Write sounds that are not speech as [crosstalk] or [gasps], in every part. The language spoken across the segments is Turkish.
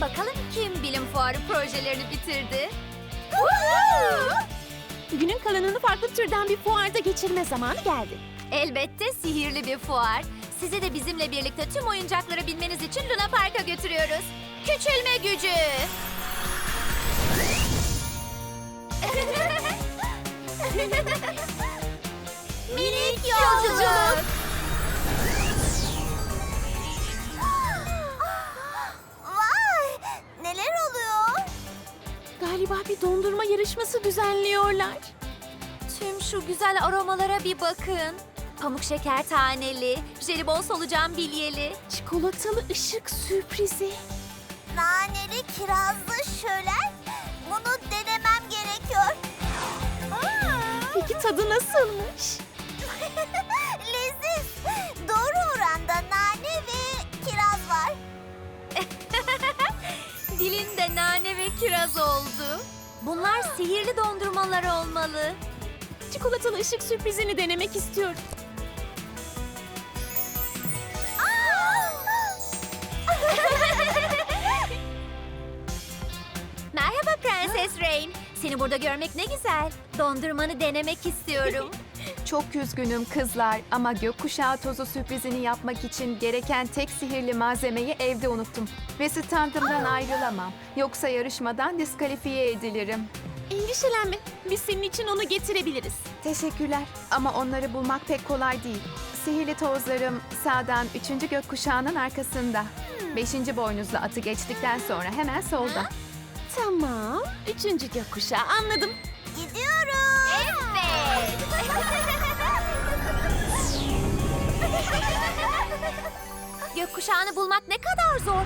bakalım kim bilim fuarı projelerini bitirdi? Günün kalanını farklı türden bir fuarda geçirme zamanı geldi. Elbette sihirli bir fuar. Sizi de bizimle birlikte tüm oyuncakları bilmeniz için Luna Park'a götürüyoruz. Küçülme gücü. [laughs] Minik yolculuk. Galiba bir dondurma yarışması düzenliyorlar. Tüm şu güzel aromalara bir bakın. Pamuk şeker taneli, jelibon solucan bilyeli. Çikolatalı ışık sürprizi. Naneli kirazlı şölen. Bunu denemem gerekiyor. Peki tadı nasılmış? Dilinde nane ve kiraz oldu. Bunlar sihirli dondurmalar olmalı. Çikolatalı ışık sürprizini denemek istiyorum. [laughs] Merhaba Prenses Rain. Seni burada görmek ne güzel. Dondurmanı denemek istiyorum. [laughs] Çok üzgünüm kızlar ama gökkuşağı tozu sürprizini yapmak için gereken tek sihirli malzemeyi evde unuttum. Ve standımdan ayrılamam. Yoksa yarışmadan diskalifiye edilirim. Endişelenme. Biz senin için onu getirebiliriz. Teşekkürler ama onları bulmak pek kolay değil. Sihirli tozlarım sağdan 3. gökkuşağının arkasında. 5. boynuzlu atı geçtikten sonra hemen solda. Tamam. Üçüncü gökkuşağı anladım. Gökkuşağını bulmak ne kadar zor. [gasps]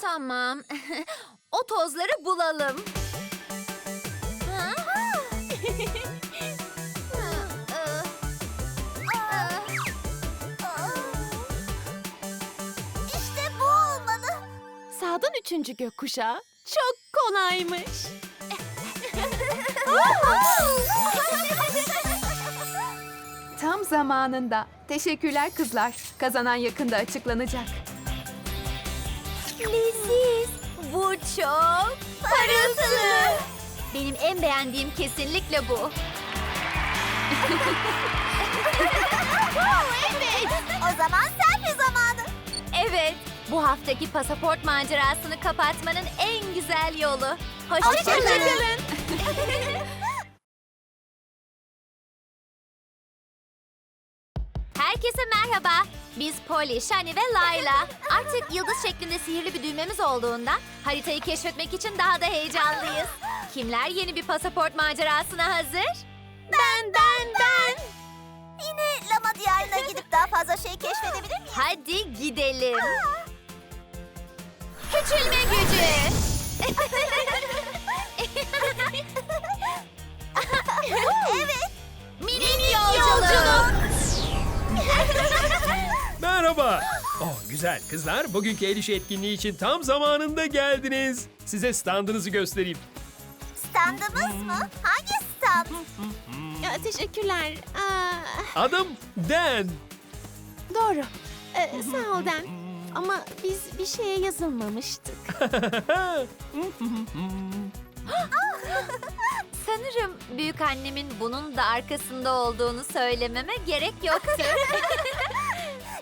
tamam. [laughs] o tozları bulalım. [laughs] İşte bu olmalı. Sağdan üçüncü gökkuşağı. Çok kolaymış. [laughs] Tam zamanında. Teşekkürler kızlar. Kazanan yakında açıklanacak. Leziz. Bu çok parıltılı. Benim en beğendiğim kesinlikle bu. [laughs] O zaman selfie zamanı. Evet, bu haftaki pasaport macerasını kapatmanın en güzel yolu. Hoşçakalın. Hoşçakalın. [laughs] merhaba. Biz Polly, Shani ve Layla. [laughs] Artık yıldız şeklinde sihirli bir düğmemiz olduğundan haritayı keşfetmek için daha da heyecanlıyız. Kimler yeni bir pasaport macerasına hazır? Ben, ben, ben. Yine Lama Diyarı'na gidip daha fazla şey keşfedebilir miyim? Hadi gidelim. Küçülme gücü. [laughs] evet. Minik yolculuk. [laughs] Merhaba. Oh güzel kızlar. Bugünkü el işi etkinliği için tam zamanında geldiniz. Size standınızı göstereyim. Standımız mı? Hangi stand? Ya, teşekkürler. Aa, Adım Dan. doğru. Ee, sağ ol Den. Ama biz bir şeye yazılmamıştık. [laughs] [laughs] Sanırım büyük annemin bunun da arkasında olduğunu söylememe gerek yoktu. [laughs]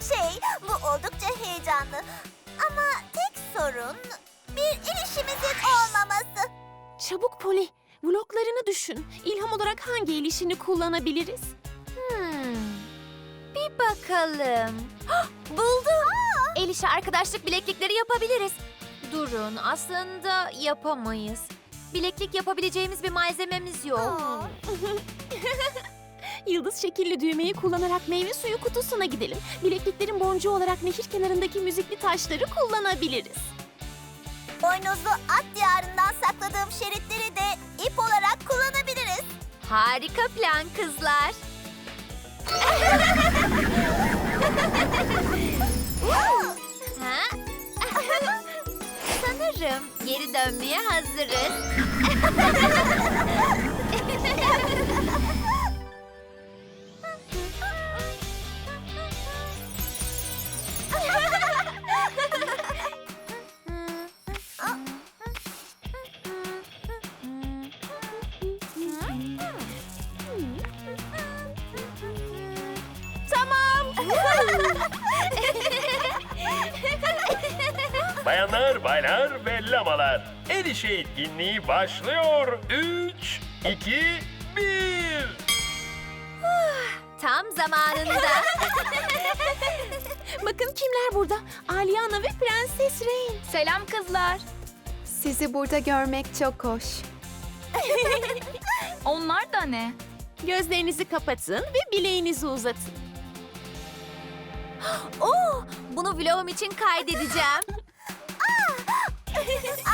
Şey, bu oldukça heyecanlı. Ama tek sorun bir el işimizin olmaması. Çabuk Poli. Vloglarını düşün. İlham olarak hangi el işini kullanabiliriz? Hmm, Bir bakalım. Hah, Buldum. El işi arkadaşlık bileklikleri yapabiliriz. Durun, aslında yapamayız. Bileklik yapabileceğimiz bir malzememiz yok. [laughs] Yıldız şekilli düğmeyi kullanarak meyve suyu kutusuna gidelim. Bilekliklerin boncuğu olarak nehir kenarındaki müzikli taşları kullanabiliriz. Boynuzlu at diyarından sakladığım şeritleri de ip olarak kullanabiliriz. Harika plan kızlar. [laughs] [laughs] Sanırım geri dönmeye hazırız. [laughs] Baylar ve lamalar. El işi etkinliği başlıyor. 3, 2, 1. Tam zamanında. [laughs] Bakın kimler burada. Aliana ve Prenses Rain. Selam kızlar. Sizi burada görmek çok hoş. [laughs] Onlar da ne? Gözlerinizi kapatın ve bileğinizi uzatın. [gasps] Oo, bunu vlogum için kaydedeceğim.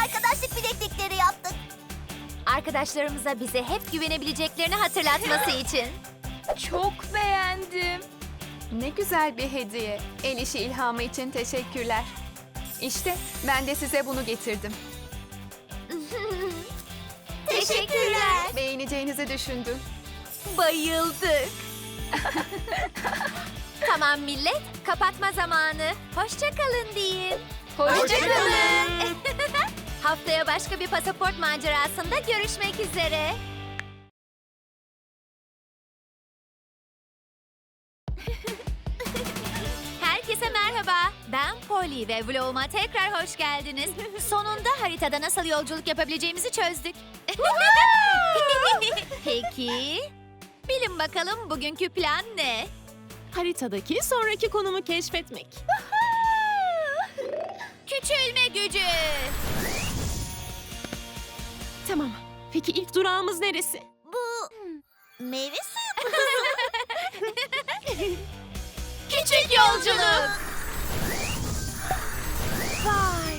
Arkadaşlık bileklikleri yaptık. Arkadaşlarımıza bize hep güvenebileceklerini hatırlatması [laughs] için. Çok beğendim. Ne güzel bir hediye. El işi ilhamı için teşekkürler. İşte ben de size bunu getirdim. [laughs] Teşekkürler. Beğeneceğinizi düşündüm. Bayıldık. [laughs] tamam millet, kapatma zamanı. Hoşçakalın deyin. Hoşçakalın. [laughs] Haftaya başka bir pasaport macerasında görüşmek üzere. [laughs] Herkese merhaba. Ben Polly ve vloguma tekrar hoş geldiniz. [laughs] Sonunda haritada nasıl yolculuk yapabileceğimizi çözdük. Peki, bilin bakalım bugünkü plan ne? Haritadaki sonraki konumu keşfetmek. Küçülme gücü. Tamam. Peki ilk durağımız neresi? Bu meyve suyu [laughs] Küçük yolculuk. Vay.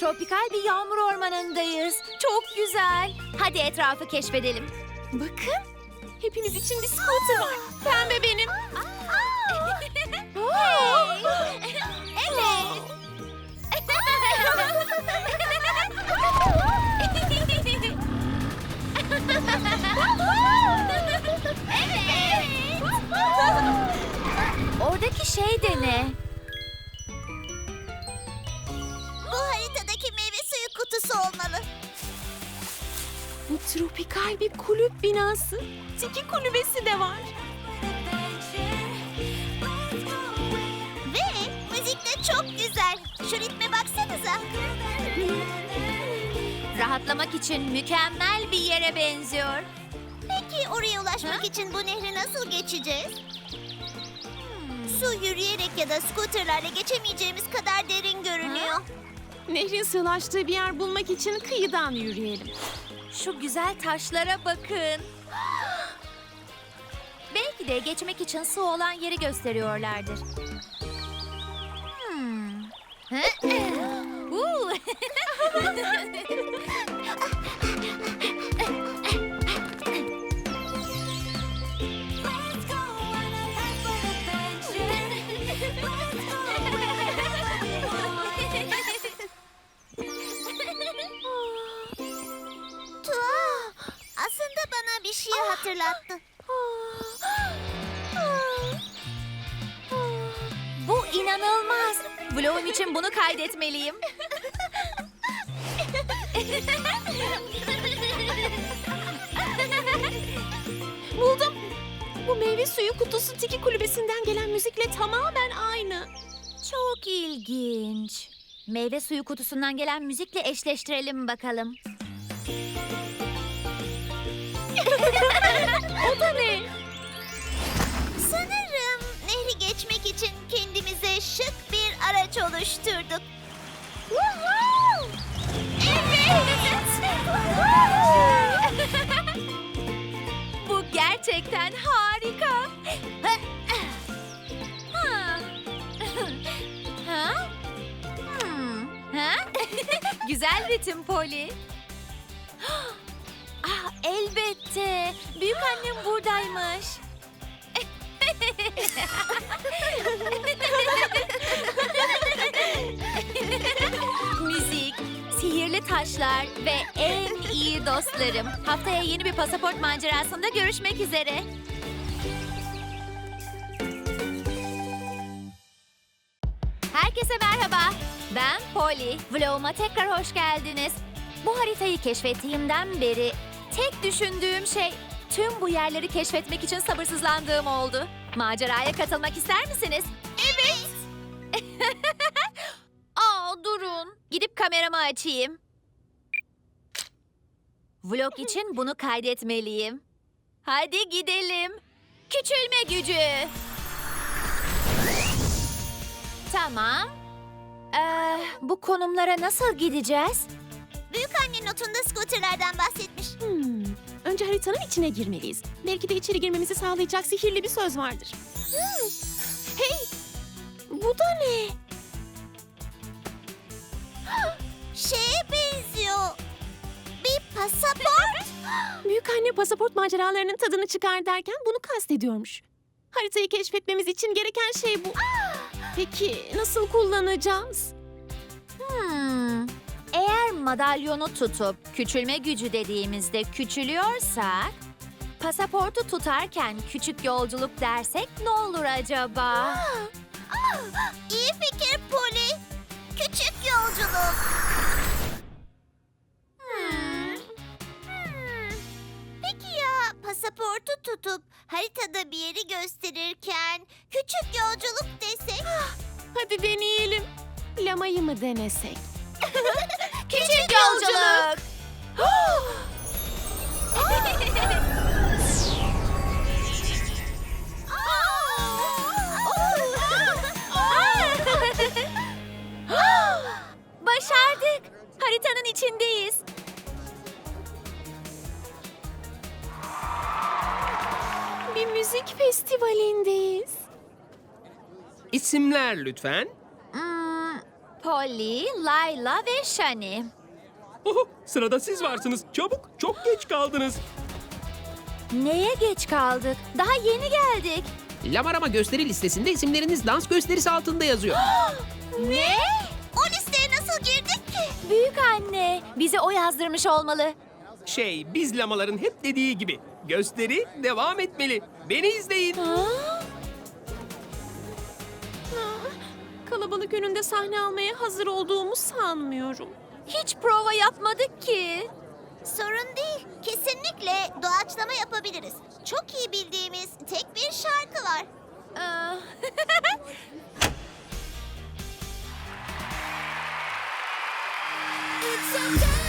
Tropikal bir yağmur ormanındayız. Çok güzel. Hadi etrafı keşfedelim. Bakın. Hepiniz için bir scooter var. Pembe benim. evet. Evet. Oradaki şey de ne? bu haritadaki meyve suyu kutusu olmalı. Bu tropikal bir kulüp binası. Tiki kulübesi de var. Ve müzik de çok güzel. Şu ritme baksanıza. Rahatlamak için mükemmel bir yere benziyor. Peki oraya ulaşmak için bu nehri nasıl geçeceğiz? Su yürüyerek ya da skuterlerle geçemeyeceğimiz kadar derin görünüyor. Nehrin sığlaştığı bir yer bulmak için kıyıdan yürüyelim. Şu güzel taşlara bakın. [gasps] Belki de geçmek için su olan yeri gösteriyorlardır. Hmm. Hı? [gasps] Uuu. [laughs] [laughs] hatırlattı. Bu inanılmaz. Vlogum için bunu kaydetmeliyim. Buldum. Bu meyve suyu kutusu Tiki kulübesinden gelen müzikle tamamen aynı. Çok ilginç. Meyve suyu kutusundan gelen müzikle eşleştirelim bakalım. [laughs] O da ne? Sanırım nehri geçmek için kendimize şık bir araç oluşturduk. [laughs] Bu gerçekten harika. [laughs] Ha? Ha? Hmm. Ha? Güzel ritim Poli. Elbette. Büyük annem buradaymış. Müzik, sihirli taşlar ve en iyi dostlarım. Haftaya yeni bir pasaport macerasında görüşmek üzere. Herkese merhaba. Ben Polly. Vloguma tekrar hoş geldiniz. Bu haritayı keşfettiğimden beri tek düşündüğüm şey tüm bu yerleri keşfetmek için sabırsızlandığım oldu. Maceraya katılmak ister misiniz? Evet. [laughs] Aa durun. Gidip kameramı açayım. Vlog için bunu kaydetmeliyim. Hadi gidelim. Küçülme gücü. Tamam. Ee, bu konumlara nasıl gideceğiz? Büyük anne notunda scooterlardan bahsetmiş. Hmm. Önce haritanın içine girmeliyiz. Belki de içeri girmemizi sağlayacak sihirli bir söz vardır. Hmm. Hey! Bu da ne? Şeye benziyor. Bir pasaport. [laughs] Büyük anne pasaport maceralarının tadını çıkar derken bunu kastediyormuş. Haritayı keşfetmemiz için gereken şey bu. Peki nasıl kullanacağız? Madalyonu tutup küçülme gücü dediğimizde küçülüyorsak, pasaportu tutarken küçük yolculuk dersek ne olur acaba? [gasps] İyi fikir Poli. Küçük yolculuk. Hmm. Hmm. Peki ya pasaportu tutup haritada bir yeri gösterirken küçük yolculuk desek? [gasps] Hadi deneyelim. Lamayı mı denesek? Bir müzik festivalindeyiz. İsimler lütfen. Hmm, Polly, Layla ve Shani. Oho, sırada siz varsınız. Çabuk, çok geç kaldınız. Neye geç kaldık? Daha yeni geldik. Lamarama gösteri listesinde isimleriniz dans gösterisi altında yazıyor. [gasps] Ne? O listeye nasıl girdik ki? Büyük anne, bize o yazdırmış olmalı. Şey, biz lamaların hep dediği gibi. Gösteri devam etmeli. Beni izleyin. Kalabalık önünde sahne almaya hazır olduğumu sanmıyorum. Hiç prova yapmadık ki. Sorun değil. Kesinlikle doğaçlama yapabiliriz. Çok iyi bildiğimiz tek bir şarkı var. [laughs] Aa, Bu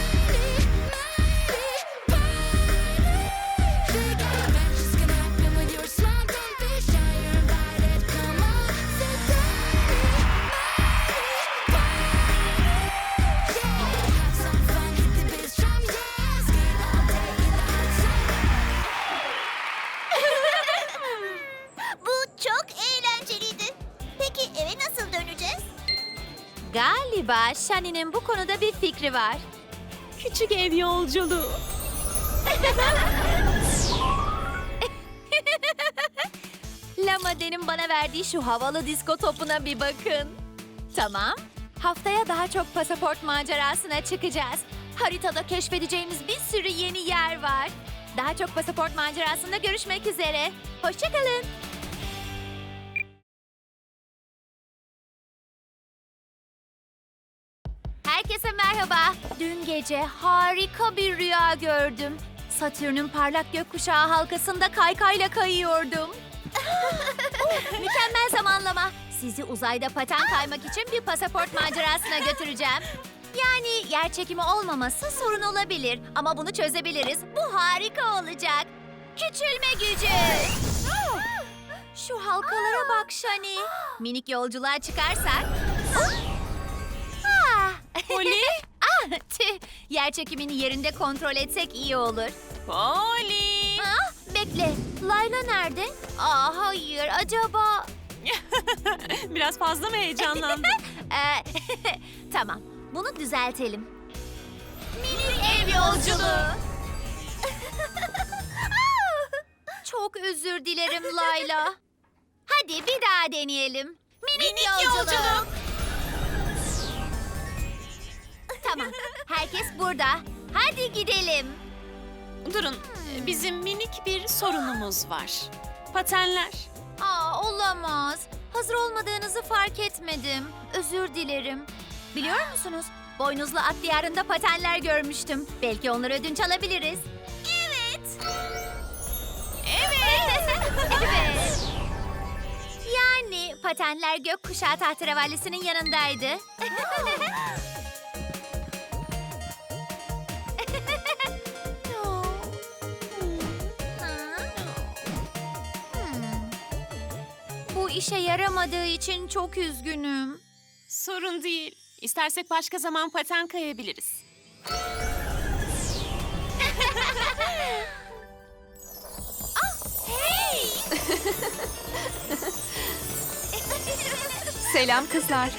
Galiba Shani'nin bu konuda bir fikri var. Küçük ev yolculuğu. [laughs] Lamade'nin bana verdiği şu havalı disko topuna bir bakın. Tamam. Haftaya daha çok pasaport macerasına çıkacağız. Haritada keşfedeceğimiz bir sürü yeni yer var. Daha çok pasaport macerasında görüşmek üzere. Hoşçakalın. Herkese merhaba. Dün gece harika bir rüya gördüm. Satürn'ün parlak gökkuşağı halkasında kaykayla kayıyordum. [laughs] Mükemmel zamanlama. Sizi uzayda paten kaymak için bir pasaport macerasına götüreceğim. Yani yer çekimi olmaması sorun olabilir ama bunu çözebiliriz. Bu harika olacak. Küçülme gücü. Şu halkalara bak Shani. Minik yolculuğa çıkarsak. Poli? [laughs] ah, tüh. Yer çekimini yerinde kontrol etsek iyi olur. Poli! Ah, bekle. Layla nerede? Aa, hayır. Acaba... [laughs] Biraz fazla mı heyecanlandın? [laughs] Ee, tamam. Bunu düzeltelim. Minik ev yolculuğu. Çok özür dilerim Layla. Hadi bir daha deneyelim. Minik, yolculuk. Tamam. Herkes burada. Hadi gidelim. Durun, bizim minik bir sorunumuz var. Patenler. Aa olamaz. Hazır olmadığınızı fark etmedim. Özür dilerim. Biliyor musunuz? Boynuzlu at diyarında patenler görmüştüm. Belki onları ödünç alabiliriz. Evet. Evet. evet. Yani patenler gökkuşağı tahterevallisinin yanındaydı. İşe yaramadığı için çok üzgünüm. Sorun değil. İstersek başka zaman paten kayabiliriz. [laughs] [laughs] Selam kızlar.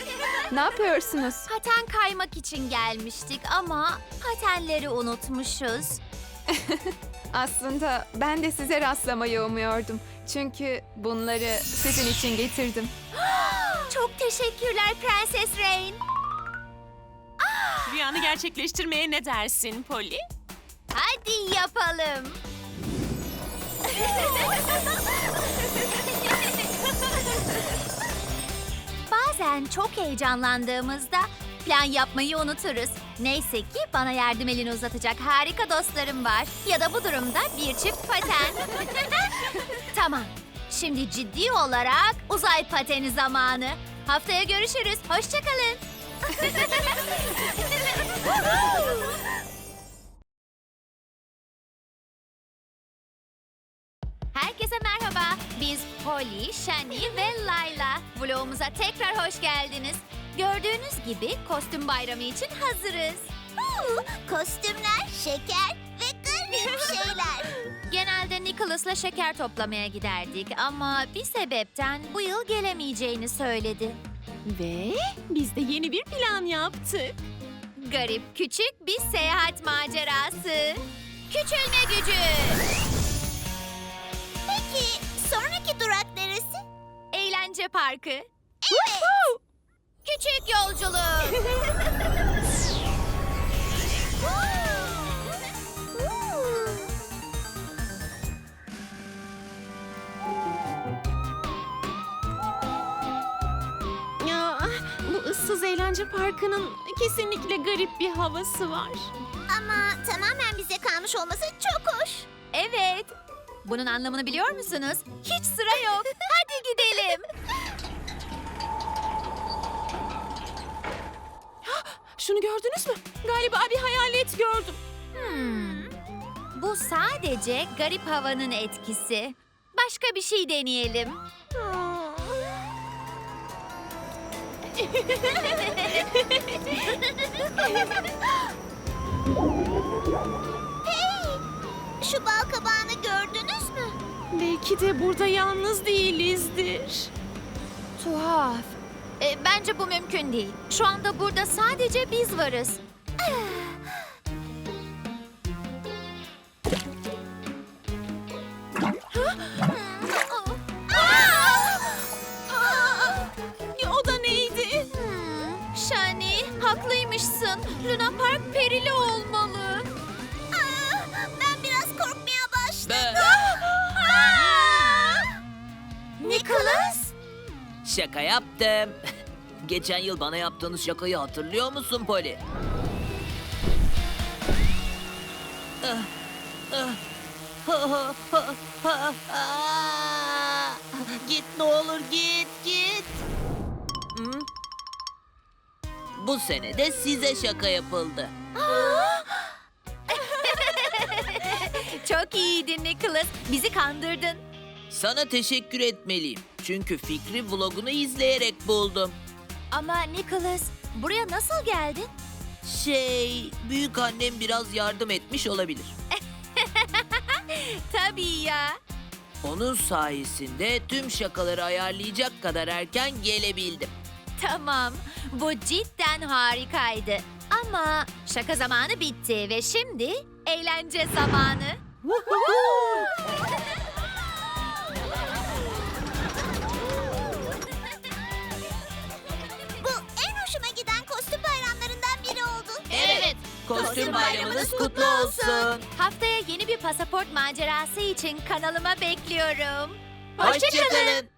Ne yapıyorsunuz? Paten kaymak için gelmiştik ama patenleri unutmuşuz. [laughs] Aslında ben de size rastlamayı umuyordum. Çünkü bunları sizin için getirdim. [gasps] Çok teşekkürler Prenses Rain. Rüyanı gerçekleştirmeye ne dersin Polly? Hadi yapalım. [laughs] Bazen çok heyecanlandığımızda plan yapmayı unuturuz. Neyse ki bana yardım elini uzatacak harika dostlarım var. Ya da bu durumda bir çift paten. [laughs] tamam. Şimdi ciddi olarak uzay pateni zamanı. Haftaya görüşürüz. Hoşçakalın. [laughs] Herkese merhaba. Biz Polly, Shani ve Layla. Vlogumuza tekrar hoş geldiniz. Gördüğünüz gibi kostüm bayramı için hazırız. Huu, Kostümler, şeker ve garip şeyler. [laughs] Genelde Nicholas'la şeker toplamaya giderdik ama bir sebepten bu yıl gelemeyeceğini söyledi. Ve biz de yeni bir plan yaptık. Garip küçük bir seyahat macerası. Küçülme gücü. Peki sonraki durak neresi? Eğlence parkı. Küçük yolculuk. [laughs] Ya bu ıssız eğlence parkının kesinlikle garip bir havası var. Ama tamamen bize kalmış olması çok hoş. Evet. Bunun anlamını biliyor musunuz? Hiç sıra yok. [laughs] Hadi gidelim. [laughs] Şunu gördünüz mü? Galiba bir hayalet gördüm. Hmm. Bu sadece garip havanın etkisi. Başka bir şey deneyelim. [laughs] Şu bal kabağını gördünüz mü? Belki de burada yalnız değilizdir. Tuhaf. E, bence bu mümkün değil. Şu anda burada sadece biz varız. O da neydi? Hmm, Shani, haklıymışsın. Luna Park perili olmalı. Ben biraz korkmaya başladım. Nicholas? Şaka yaptım. [laughs] Geçen yıl bana yaptığınız şakayı hatırlıyor musun Poli? Ah, ah, ha, ha, ha, ha, ah. Git ne olur git git. Hı? Bu sene de size şaka yapıldı. [laughs] Çok iyiydin Nicholas. Bizi kandırdın. Sana teşekkür etmeliyim. Çünkü fikri vlogunu izleyerek buldum. Ama Nicholas, buraya nasıl geldin? Şey, büyük annem biraz yardım etmiş olabilir. [laughs] Tabii ya. Onun sayesinde tüm şakaları ayarlayacak kadar erken gelebildim. Tamam, bu cidden harikaydı. Ama şaka zamanı bitti ve şimdi eğlence zamanı. [laughs] Kostüm bayramınız kutlu olsun. Haftaya yeni bir pasaport macerası için kanalıma bekliyorum. Hoşçakalın.